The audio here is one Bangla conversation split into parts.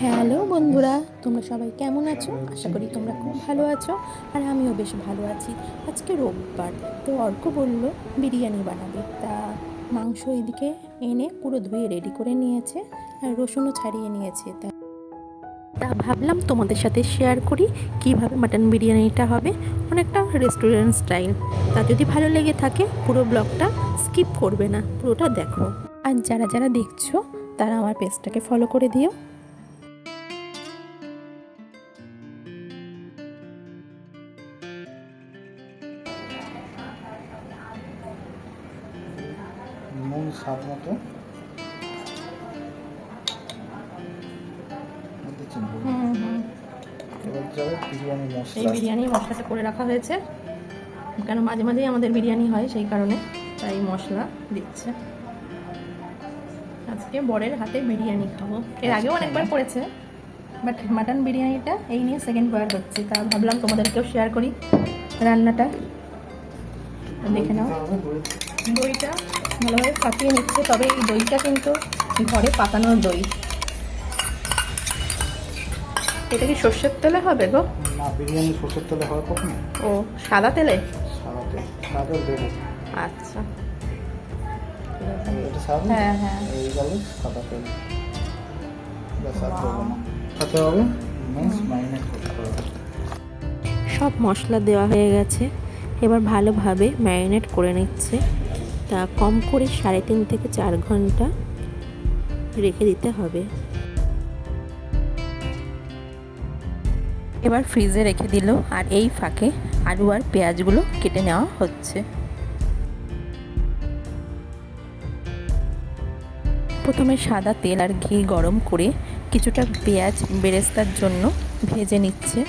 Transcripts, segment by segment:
হ্যালো বন্ধুরা, তোমরা সবাই কেমন আছো? আশা করি তোমরা খুব ভালো আছো, আর আমিও বেশ ভালো আছি। আজকে রোববার, তো অর্ক বলল বিরিয়ানি বানাবে। তা মাংস এদিকে এনে পুরো ধুয়ে রেডি করে নিয়েছে, আর রসুনও ছাড়িয়ে নিয়েছে। তা তা ভাবলাম তোমাদের সাথে শেয়ার করি কীভাবে মাটন বিরিয়ানিটা হবে। অনেকটা রেস্টুরেন্ট স্টাইল তা যদি ভালো লেগে থাকে, পুরো ব্লগটা স্কিপ করবে না, পুরোটা দেখো। আর যারা যারা দেখছ, তারা আমার পেজটাকে ফলো করে দিও। নুন স্বাদ মতো। বিরিয়ানি এই বিরিয়ানি মশলাটা করে রাখা হয়েছে। কেন মাঝে মাঝেই আমাদের বিরিয়ানি হয় সেই কারণে তাই মশলা দিচ্ছে। আজকে বরের হাতে বিরিয়ানি খাব। এর আগেও অনেকবার করেছে। বাট মাটন বিরিয়ানিটা এই নিয়ে সেকেন্ড বার হচ্ছে তা ভাবলাম তোমাদেরকেও শেয়ার করি রান্নাটা। দেখে নাও। দইটা ভালোভাবে ফাটিয়ে নিচ্ছে তবে এই দইটা কিন্তু ঘরে পাতানোর দই। এটা কি সর্ষের তেলে হবে গো? না বিরিয়ানি সরষের তেলে হয় কখন? ও সাদা তেলে? সাদা তেল সাদা দেবো। আচ্ছা। এটা সাদা? হ্যাঁ হ্যাঁ। এই গেল সাদা তেল। ব্যাস আর দেবো না। সাথে হবে। মিন্স ম্যারিনেট করতে হবে। সব মশলা দেওয়া হয়ে গেছে। এবার ভালোভাবে ম্যারিনেট করে নিচ্ছে। তা কম করে সাড়ে তিন থেকে চার ঘণ্টা রেখে দিতে হবে। এবার ফ্রিজে রেখে দিল আর এই ফাঁকে আলু আর পেঁয়াজগুলো কেটে নেওয়া হচ্ছে। প্রথমে সাদা তেল আর ঘি গরম করে কিছুটা পেঁয়াজ বেরেস্তার জন্য ভেজে নিচ্ছে।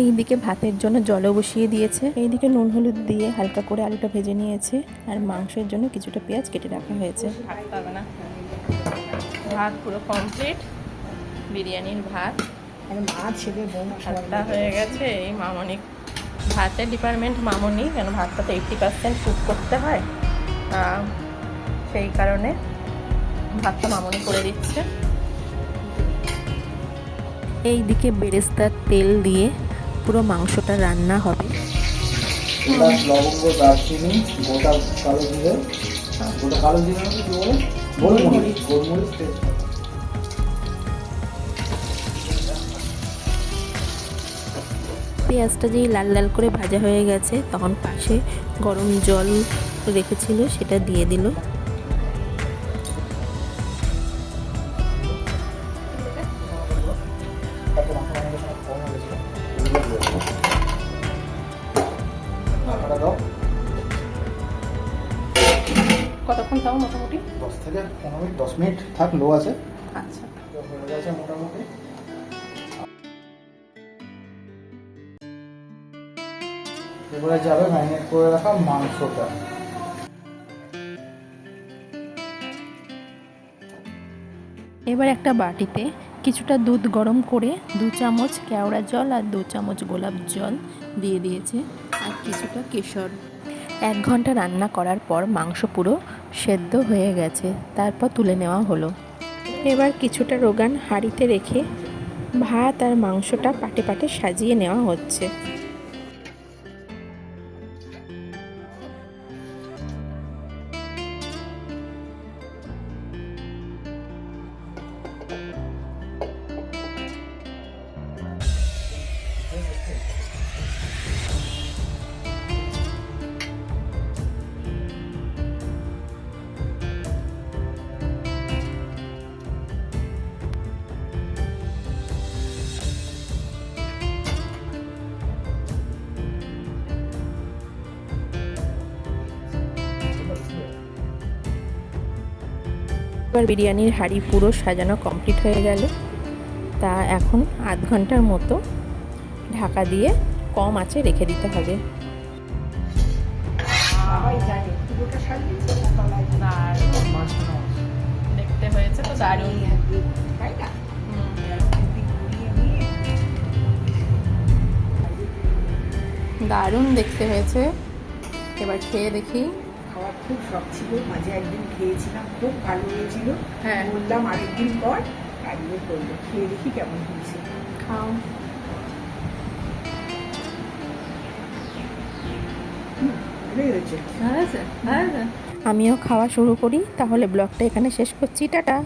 এইদিকে ভাতের জন্য জলও বসিয়ে দিয়েছে। এইদিকে নুন হলুদ দিয়ে হালকা করে আলুটা ভেজে নিয়েছে। আর মাংসের জন্য কিছুটা পেঁয়াজ কেটে রাখা হয়েছে। ভাত পুরো কমপ্লিট বিরিয়ানির ভাত। মা ছেলে বৌমা ভাতটা হয়ে গেছে। এই মামনি ভাতের ডিপার্টমেন্ট মামনি কেন ভাতটা তো এইটটি পার্সেন্ট কুক করতে হয়। তা সেই কারণে ভাতটা মামনি করে দিচ্ছে। এই দিকে বেরেস্তার তেল দিয়ে পুরো মাংসটা রান্না হবে। লবঙ্গ দারচিনি গোটা কালো জিরে গোটা কালো জিরে কি বলে? গোলমরিচ। গোলমরিচ পেঁয়াজটা যেই লাল লাল করে ভাজা হয়ে গেছে তখন পাশে গরম জল রেখেছিল সেটা দিয়ে দিল। দাও কতক্ষণ তাও মোটামুটি? দশ থেকে পনেরো মিনিট দশ মিনিট থাক লো আছে। আচ্ছা। হয়ে গেছে মোটামুটি। এবারে যাবে ম্যারিনেট করে রাখা মাংসটা। এবার একটা বাটিতে কিছুটা দুধ গরম করে দু চামচ কেওড়া জল আর দু চামচ গোলাপ জল দিয়ে দিয়েছে। আর কিছুটা কেশর। এক ঘণ্টা রান্না করার পর মাংস পুরো সেদ্ধ হয়ে গেছে, তারপর তুলে নেওয়া হলো। এবার কিছুটা রোগান হাঁড়িতে রেখে ভাত আর মাংসটা পাটে পাটে সাজিয়ে নেওয়া হচ্ছে। এবার বিরিয়ানির হাঁড়ি পুরো সাজানো কমপ্লিট হয়ে গেল। তা এখন আধ ঘণ্টার মতো ঢাকা দিয়ে কম আঁচে রেখে দিতে হবে। দেখতে হয়েছে তো দারুণ। দারুণ দেখতে হয়েছে। এবার খেয়ে দেখি। খুব শখ ছিল মাঝে একদিন খেয়েছিলাম খুব ভালো হয়েছিল। হ্যাঁ। বললাম আরেকদিন পর একদিন করল খেয়ে দেখি কেমন হয়েছে। খাও। আমিও খাওয়া শুরু করি তাহলে ব্লগটা এখানে শেষ করছি টাটা।